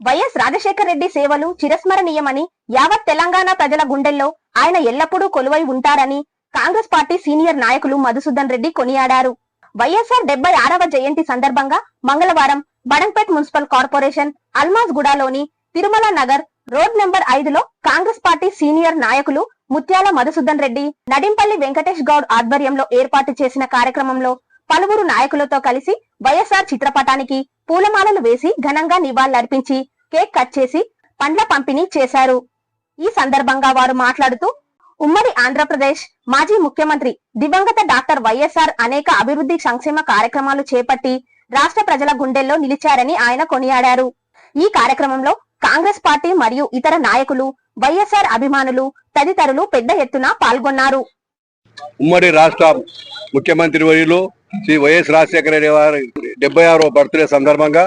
YS Rajasekhara Reddy సేవలు చిరస్మరణీయమని యావత్ తెలంగాణ ప్రజల గుండెల్లో ఆయన ఎల్లప్పుడూ కొలువై ఉంటారని కాంగ్రెస్ పార్టీ సీనియర్ నాయకులు మధుసూదన్ రెడ్డి కొనియాడారు. వైఎస్ఆర్ డెబ్బై ఆరవ జయంతి సందర్భంగా మంగళవారం బడంపేట్ మున్సిపల్ కార్పొరేషన్ అల్మాజ్ గుడాలోని తిరుమల నగర్ రోడ్ నెంబర్ ఐదులో కాంగ్రెస్ పార్టీ సీనియర్ నాయకులు ముత్యాల మధుసూదన్ రెడ్డి నడింపల్లి వెంకటేష్ గౌడ్ ఆధ్వర్యంలో ఏర్పాటు చేసిన కార్యక్రమంలో పలువురు నాయకులతో కలిసి వైఎస్ఆర్ చిత్రపటానికి పూలమాలలు వేసి ఘనంగా నివాళులర్పించి కేక్ కట్ చేసి పండ్ల పంపిణీ చేశారు. ఈ సందర్భంగా వారు మాట్లాడుతూ ఉమ్మడి ఆంధ్రప్రదేశ్ మాజీ ముఖ్యమంత్రి దివంగత డాక్టర్ వైఎస్ఆర్ అనేక అభివృద్ధి సంక్షేమ కార్యక్రమాలు చేపట్టి రాష్ట్ర ప్రజల గుండెల్లో నిలిచారని ఆయన కొనియాడారు. ఈ కార్యక్రమంలో కాంగ్రెస్ పార్టీ మరియు ఇతర నాయకులు వైఎస్ఆర్ అభిమానులు తదితరులు పెద్ద ఎత్తున పాల్గొన్నారు. ఉమ్మడి రాష్ట్ర ముఖ్యమంత్రి వర్యులు శ్రీ వైఎస్ రాజశేఖర రెడ్డి వారి డెబ్బై ఆరో బర్త్డే సందర్భంగా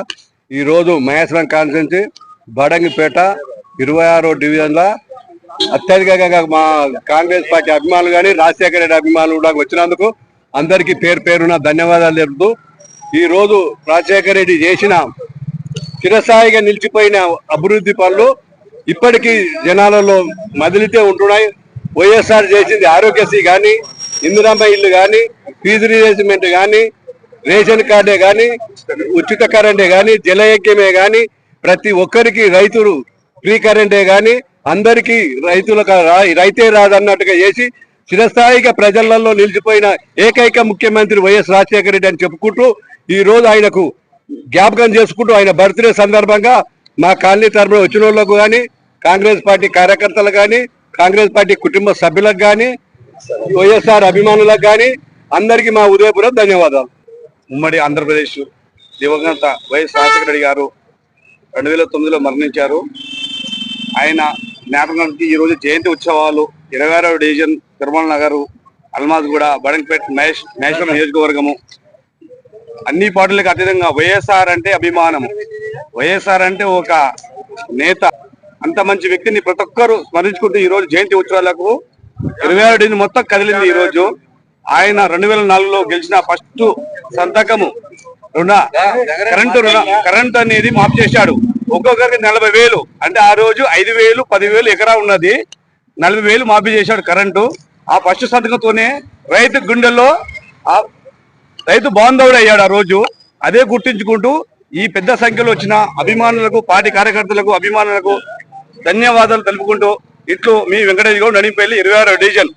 ఈరోజు మహేశ్వరం కాన్స్టిట్యున్సీ బడంగిపేట ఇరవై ఆరో డివిజన్ల అత్యధికంగా మా కాంగ్రెస్ పార్టీ అభిమానులు కానీ రాజశేఖర రెడ్డి అభిమానులు కూడా వచ్చినందుకు అందరికీ పేరు పేరున ధన్యవాదాలు తెలుపుతూ ఈరోజు రాజశేఖర రెడ్డి చేసిన చిరస్థాయిగా నిలిచిపోయిన అభివృద్ధి పనులు ఇప్పటికీ జనాలలో మదిలితే ఉంటున్నాయి. వైఎస్ఆర్ చేసింది ఆరోగ్యశ్రీ కానీ ఇందిరామ్మ ఇల్లు కానీ ఫీజు రిజర్వేస్మెంట్ కానీ రేషన్ కార్డే కానీ ఉచిత కరెంటే కానీ జలయజ్ఞమే కానీ ప్రతి ఒక్కరికి రైతులు ఫ్రీ కరెంటే కానీ అందరికీ రైతులకు రైతే రాదన్నట్టుగా చేసి చిరస్థాయిగా ప్రజలలో నిలిచిపోయిన ఏకైక ముఖ్యమంత్రి వైఎస్ రాజశేఖర రెడ్డి అని చెప్పుకుంటూ ఈ రోజు ఆయనకు జ్ఞాపకం చేసుకుంటూ ఆయన బర్త్డే సందర్భంగా మా కాలనీ తరపున వచ్చిన వాళ్ళకు కానీ కాంగ్రెస్ పార్టీ కార్యకర్తలకు కానీ కాంగ్రెస్ పార్టీ కుటుంబ సభ్యులకు కానీ వైఎస్ఆర్ అభిమానులకు కానీ అందరికీ మా ఉదయపురం ధన్యవాదాలు. ఉమ్మడి ఆంధ్రప్రదేశ్ దివంగత వైఎస్ రాజశేఖర రెడ్డి గారు రెండు వేల తొమ్మిదిలో మరణించారు. ఆయన జ్ఞాపకానికి ఈ రోజు జయంతి ఉత్సవాలు ఇరవై ఆరవ డివిజన్ తిరుమల నగరు అల్మాజ్గూడ కూడా మహేష్ మహేశ్వరం నియోజకవర్గము. అన్ని పార్టీలకు అతీతంగా వైఎస్ఆర్ అంటే అభిమానం వైఎస్ఆర్ అంటే ఒక నేత. అంత మంచి వ్యక్తిని ప్రతి ఒక్కరు స్మరించుకుంటూ ఈ రోజు జయంతి ఉత్సవాలకు ఇరవై ఆరు డివిజన్ మొత్తం కదిలింది ఈ రోజు. ఆయన రెండు వేల నాలుగులో గెలిచిన ఫస్ట్ సంతకము రుణ కరెంటు రుణ కరెంట్ అనేది మాఫ్ చేశాడు. ఒక్కొక్కరికి నలభై వేలు. అంటే ఆ రోజు ఐదు వేలు పదివేలు ఎకరా ఉన్నది. నలభై వేలు మాఫీ చేశాడు కరెంటు. ఆ ఫస్ట్ సంతకంతోనే రైతు గుండెల్లో ఆ రైతు బాంధవుడు అయ్యాడు ఆ రోజు. అదే గుర్తించుకుంటూ ఈ పెద్ద సంఖ్యలో వచ్చిన అభిమానులకు పార్టీ కార్యకర్తలకు అభిమానులకు ధన్యవాదాలు తెలుపుకుంటూ ఇట్లు మీ వెంకటేష్ గౌడ్ నడింపల్లి ఇరవై ఆరో డివిజన్.